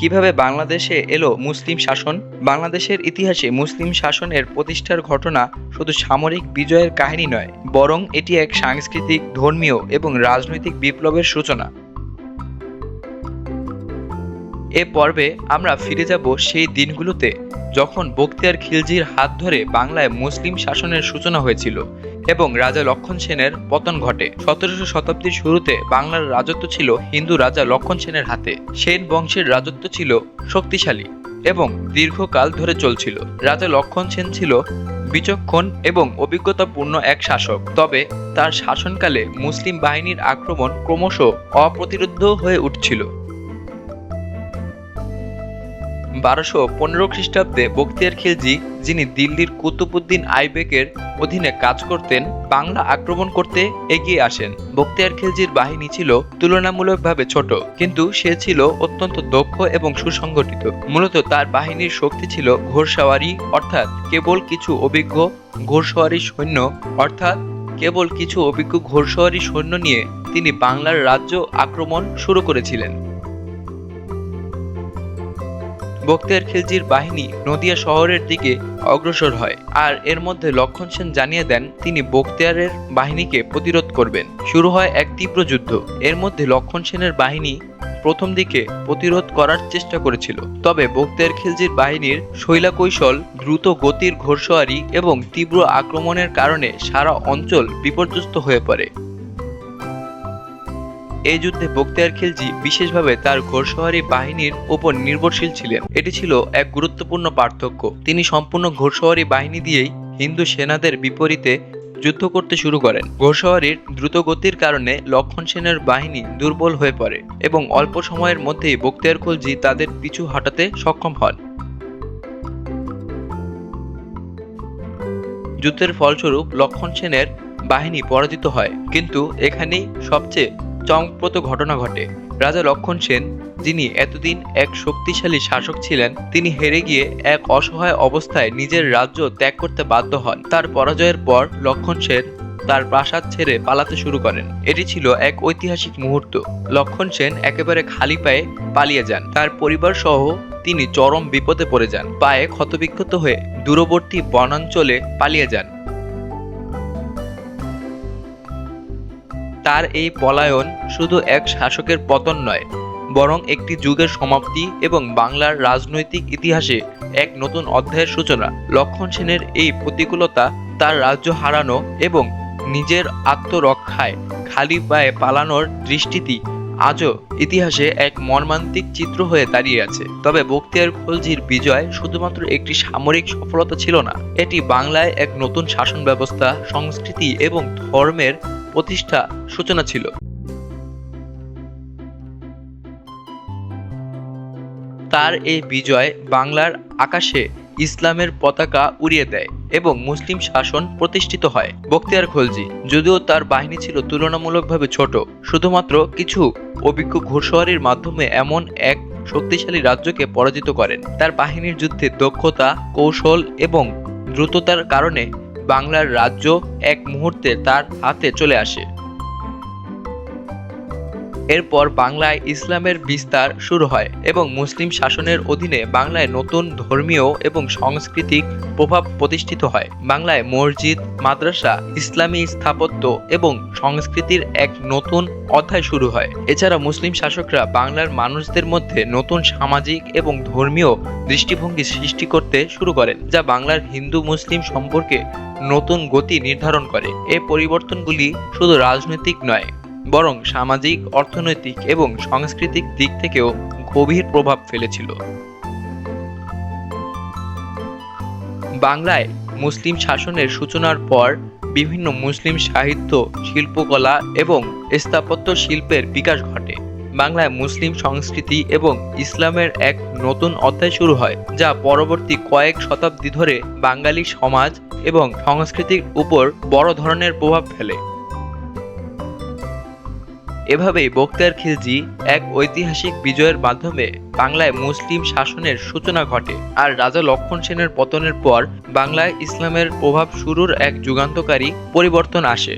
কীভাবে বাংলাদেশে এলো মুসলিম শাসন? বাংলাদেশের ইতিহাসে মুসলিম শাসনের প্রতিষ্ঠার ঘটনা শুধু সামরিক বিজয়ের কাহিনী নয়, বরং এটি এক সাংস্কৃতিক, ধর্মীয় এবং রাজনৈতিক বিপ্লবের সূচনা। এ পর্বে আমরা ফিরে যাব সেই দিনগুলোতে, যখন বক্তিয়ার খিলজির হাত ধরে বাংলায় মুসলিম শাসনের সূচনা হয়েছিল। এবং রাজা লক্ষণ সেনের পতন ঘটে। সতেরোশো শতাব্দীর শুরুতে বাংলার রাজত্ব ছিল হিন্দু রাজা লক্ষণ সেনের হাতে। সেন বংশের রাজত্ব ছিল শক্তিশালী এবং দীর্ঘকাল ধরে চলছিল। রাজা লক্ষণ সেন ছিল বিচক্ষণ এবং অভিজ্ঞতাপূর্ণ এক শাসক। তবে তার শাসনকালে মুসলিম বাহিনীর আক্রমণ ক্রমশ অপ্রতিরোধ্য হয়ে উঠছিল। বারোশো পনেরো খ্রিস্টাব্দে বখতিয়ার খিলজি, যিনি দিল্লির কুতুবুদ্দিন আইবেকের অধীনে কাজ করতেন, বাংলা আক্রমণ করতে এগিয়ে আসেন। বখতিয়ার খিলজির বাহিনী ছিল তুলনামূলকভাবে ছোট, কিন্তু সে ছিল অত্যন্ত দক্ষ এবং সুসংগঠিত। মূলত তার বাহিনীর শক্তি ছিল ঘোড়সাওয়ারি, অর্থাৎ কেবল কিছু অভিজ্ঞ ঘোড়সওয়ারি সৈন্য, অর্থাৎ কেবল কিছু অভিজ্ঞ ঘোড়সওয়ারি সৈন্য নিয়ে তিনি বাংলার রাজ্য আক্রমণ শুরু করেছিলেন। বখতিয়ার খিলজির বাহিনী নদিয়া শহরের দিকে অগ্রসর হয় আর এর মধ্যে লক্ষণ সেন জানিয়ে দেন, তিনি বখতিয়ারের বাহিনীকে প্রতিরোধ করবেন। শুরু হয় এক তীব্র যুদ্ধ। এর মধ্যে লক্ষণ সেনের বাহিনী প্রথম দিকে প্রতিরোধ করার চেষ্টা করেছিল। তবে বখতিয়ার খিলজির বাহিনীর শৈলা কৌশল দ্রুত গতির ঘোড়সওয়ারি এবং তীব্র আক্রমণের কারণে সারা অঞ্চল বিপর্যস্ত হয়ে পড়ে। এই যুদ্ধে বখতিয়ার খিলজি বিশেষভাবে তার ঘোড়সওয়ারি বাহিনীর উপর নির্ভরশীল ছিলেন। এটি ছিল এক গুরুত্বপূর্ণ পার্থক্য। তিনি সম্পূর্ণ ঘোড়সওয়ারি বাহিনী দিয়েই হিন্দু সেনাদের বিপরীতে যুদ্ধ করতে শুরু করেন। ঘোড়সওয়ারির দ্রুত গতির কারণে লক্ষণ সেনের বাহিনী দুর্বল হয়ে পড়ে এবং অল্প সময়ের মধ্যেই বক্তিয়ার খিলজি তাদের পিছু হটাতে সক্ষম হন। যুদ্ধের ফলস্বরূপ লক্ষণ সেনের বাহিনী পরাজিত হয়। কিন্তু এখানেই সবচেয়ে চমকপ্রদ ঘটনা ঘটে। রাজা লক্ষণ সেন, যিনি এতদিন এক শক্তিশালী শাসক ছিলেন, তিনি হেরে গিয়ে এক অসহায় অবস্থায় নিজের রাজ্য ত্যাগ করতে বাধ্য হন। তার পরাজয়ের পর লক্ষণ সেন তার প্রাসাদ ছেড়ে পালাতে শুরু করেন। এটি ছিল এক ঐতিহাসিক মুহূর্ত। লক্ষণ সেন একেবারে খালি পায়ে পালিয়ে যান। তার পরিবার সহ তিনি চরম বিপদে পড়ে যান। পায়ে ক্ষতবিক্ষত হয়ে দূরবর্তী বনাঞ্চলে পালিয়ে যান। তার এই পলায়ন শুধু এক শাসকের পতন নয়, বরং একটি যুগের সমাপ্তি এবং বাংলার রাজনৈতিক ইতিহাসে এক নতুন অধ্যায়ের সূচনা। লক্ষণ সেনের এই প্রতিকূলতা তার রাজ্য হারানো এবং নিজের আত্মরক্ষায় খালি পায়ে পালানোর দৃষ্টিটি আজও ইতিহাসে এক মর্মান্তিক চিত্র হয়ে দাঁড়িয়ে আছে। তবে বক্তিয়ার খলজির বিজয় শুধুমাত্র একটি সামরিক সফলতা ছিল না, এটি বাংলায় এক নতুন শাসন ব্যবস্থা সংস্কৃতি এবং ধর্মের প্রতিষ্ঠা সূচনা ছিল। তার এই বিজয় বাংলার আকাশে ইসলামের পতাকা উড়িয়ে দেয় এবং মুসলিম শাসন প্রতিষ্ঠিত হয়। বখতিয়ার খলজি, যদিও তার বাহিনী ছিল তুলনামূলকভাবে ছোট, শুধুমাত্র কিছু অভিজ্ঞ ঘোড়সওয়ারির মাধ্যমে এমন এক শক্তিশালী রাজ্যকে পরাজিত করেন। তার বাহিনীর যুদ্ধে দক্ষতা, কৌশল এবং দ্রুততার কারণে বাংলার রাজ্য এক মুহূর্তে তার হাতে চলে আসে। এরপর বাংলায় ইসলামের বিস্তার শুরু হয় এবং মুসলিম শাসনের অধীনে বাংলায় নতুন ধর্মীয় এবং সাংস্কৃতিক প্রভাব প্রতিষ্ঠিত হয়। বাংলায় মসজিদ, মাদ্রাসা, ইসলামী স্থাপত্য এবং সংস্কৃতির এক নতুন অধ্যায় শুরু হয়। এছাড়া মুসলিম শাসকরা বাংলার মানুষদের মধ্যে নতুন সামাজিক এবং ধর্মীয় দৃষ্টিভঙ্গি সৃষ্টি করতে শুরু করেন, যা বাংলার হিন্দু মুসলিম সম্পর্কে নতুন গতি নির্ধারণ করে। এই পরিবর্তনগুলি শুধু রাজনৈতিক নয় বরং সামাজিক, অর্থনৈতিক এবং সাংস্কৃতিক দিক থেকেও গভীর প্রভাব ফেলেছিল। বাংলায় মুসলিম শাসনের সূচনার পর বিভিন্ন মুসলিম সাহিত্য, শিল্পকলা এবং স্থাপত্য শিল্পের বিকাশ ঘটে। বাংলায় মুসলিম সংস্কৃতি এবং ইসলামের এক নতুন অধ্যায় শুরু হয়, যা পরবর্তী কয়েক শতাব্দী ধরে বাঙালি সমাজ এবং সংস্কৃতির উপর বড় ধরনের প্রভাব ফেলে। এভাবেই বক্তার খিলজি এক ঐতিহাসিক বিজয়ের মাধ্যমে বাংলায় মুসলিম শাসনের সূচনা ঘটে। আর রাজা লক্ষণ সেনের পতনের পর বাংলায় ইসলামের প্রভাব শুরুর এক যুগান্তকারী পরিবর্তন আসে।